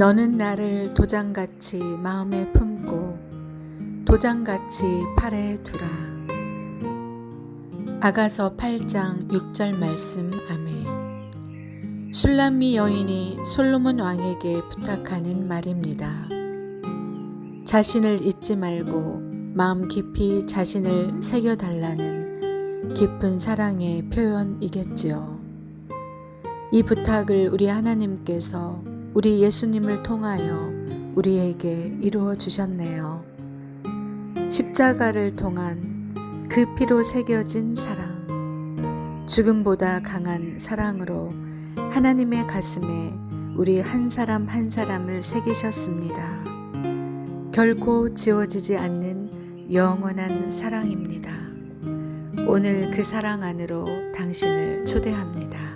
너는 나를 도장같이 마음에 품고 도장같이 팔에 두라. 아가서 8장 6절 말씀 아멘. 술람미 여인이 솔로몬 왕에게 부탁하는 말입니다. 자신을 잊지 말고 마음 깊이 자신을 새겨달라는 깊은 사랑의 표현이겠지요. 이 부탁을 우리 하나님께서 우리 예수님을 통하여 우리에게 이루어 주셨네요. 십자가를 통한 그 피로 새겨진 사랑, 죽음보다 강한 사랑으로 하나님의 가슴에 우리 한 사람 한 사람을 새기셨습니다. 결코 지워지지 않는 영원한 사랑입니다. 오늘 그 사랑 안으로 당신을 초대합니다.